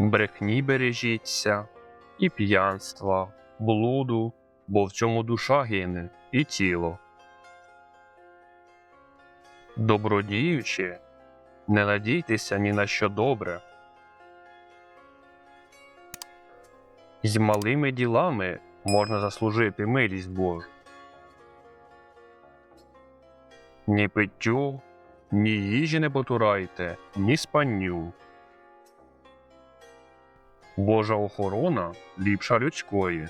Брехні бережіться, і п'янства, блуду, бо в цьому душа гине і тіло. Добродіючи, не надійтеся ні на що добре. З малими ділами можна заслужити милість Божу. Ні питтю, ні їжі не потурайте, ні спанню. Божа охорона ліпша людської.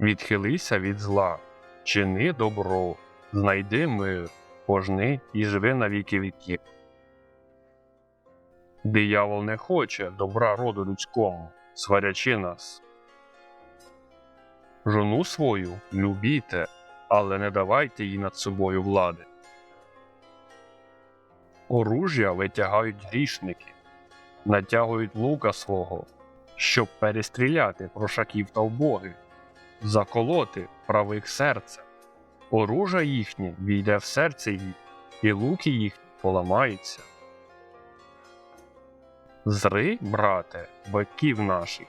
Відхилися від зла, чини добро, знайди мир, пожни і живи на віки віків. Диявол не хоче добра роду людському, сварячи нас. Жону свою любійте, але не давайте їй над собою влади. Оружя витягають грішники, натягують лука свого, щоб перестріляти прошаків та вбогих, заколоти правих серця. Оружа їхнє війде в серце їх, і луки їхні поламаються. Зри, брате, батьків наших,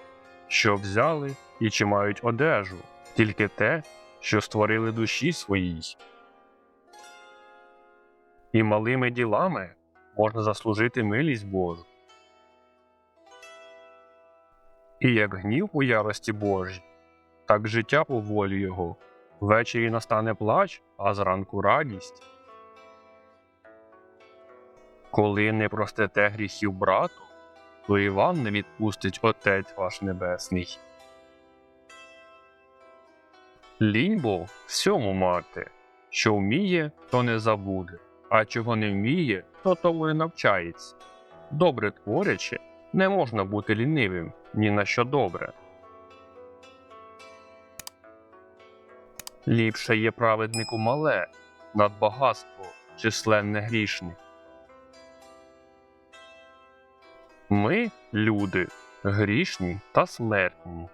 що взяли і чи мають одежу, тільки те, що створили душі своїй. І малими ділами можна заслужити милість Божу. І як гнів у ярості Божій, так життя по волі Його. Ввечері настане плач, а зранку радість. Коли не простите гріхів брату, то і вам не відпустить Отець ваш Небесний. Лінь бо всьому мати, що вміє, то не забуде, а чого не вміє, то тому не навчається. Добре творячи, не можна бути лінивим ні на що добре. Ліпше є праведнику мале, над багатство численне грішне. Ми, люди, грішні та смертні,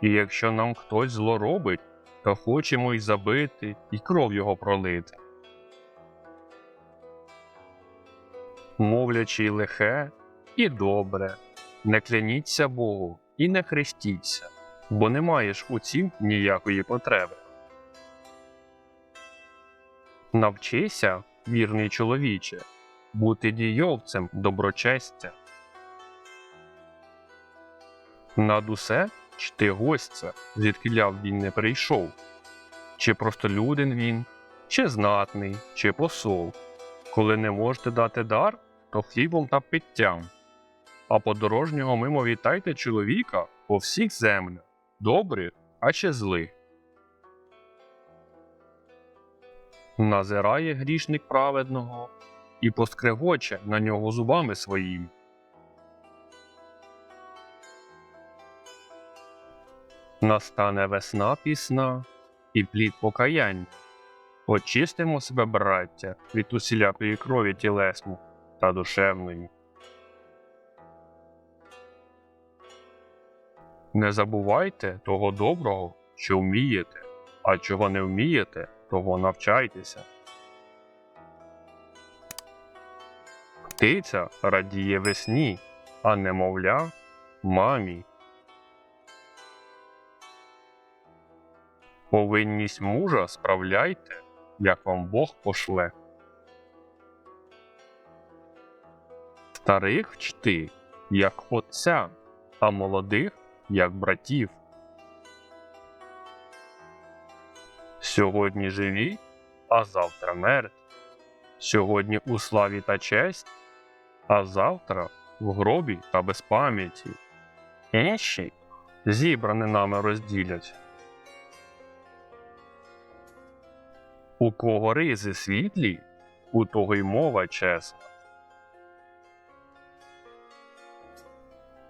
і якщо нам хтось зло робить, то хочемо й забити, і кров його пролити. Мовлячи лихе і добре, не кляніться Богу і не хрестіться, бо не маєш у цім ніякої потреби. Навчися, вірний чоловіче, бути дійовцем доброчестя. Над усе чти гостя, звідкиля б він не прийшов, чи простолюдин він, чи знатний, чи посол. Коли не можете дати дар, то хлібом та питтям. А подорожнього мимо вітайте чоловіка по всіх землях, добрих, а чи злих. Назирає грішник праведного і поскрегоче на нього зубами своїми. Настане весна пісна і плід покаянь. Очистимо себе, браття, від усілякої крові тілесної та душевної. Не забувайте того доброго, що вмієте, а чого не вмієте, того навчайтеся. Птиця радіє весні, а немовля мамі. Повинність мужа справляйте, як вам Бог пошле. Старих чти, як отця, а молодих, як братів. Сьогодні живі, а завтра мертві. Сьогодні у славі та честь, а завтра в гробі та без пам'яті. Інші зібране нами розділять. У кого ризи світлі, у того й мова чесна.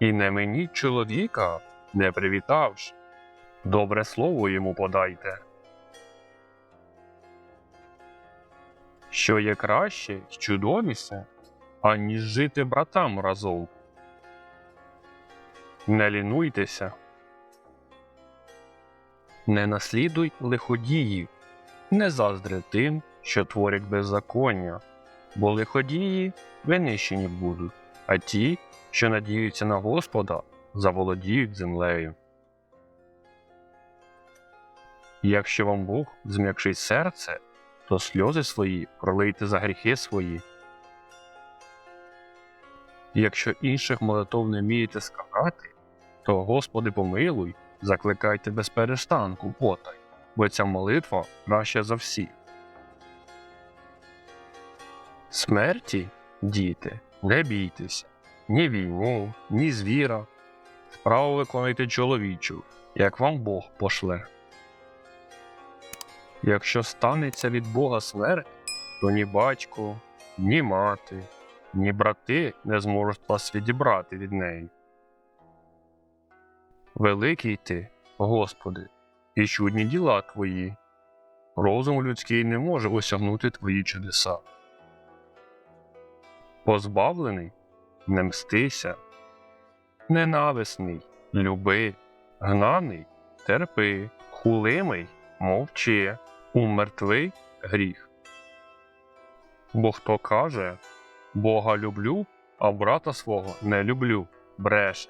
І не мені чоловіка, не привітавши, добре слово йому подайте. Що є краще й чудовіше, аніж жити братам разом. Не лінуйтеся, не наслідуй лиходіїв, не заздри тим, що творять беззаконня, бо лиходії винищені будуть, а ті, що надіються на Господа, заволодіють землею. Якщо вам Бог зм'якшить серце, то сльози свої пролийте за гріхи свої. І Якщо інших молитов не вмієте скакати, то Господи помилуй, закликайте без перестанку потай, бо ця молитва краща за всі. Смерті, діти, не бійтеся, ні війни, ні звіра. Справу виконуйте чоловічу, як вам Бог пошле. Якщо станеться від Бога смерть, то ні батько, ні мати, ні брати не зможуть вас відібрати від неї. Великий ти, Господи, і чудні діла твої. Розум людський не може осягнути твої чудеса. Позбавлений не мстися, ненависний люби, гнаний терпи, хулимий мовчи, умертвий гріх. Бо хто каже Бога люблю, а брата свого не люблю, бреше.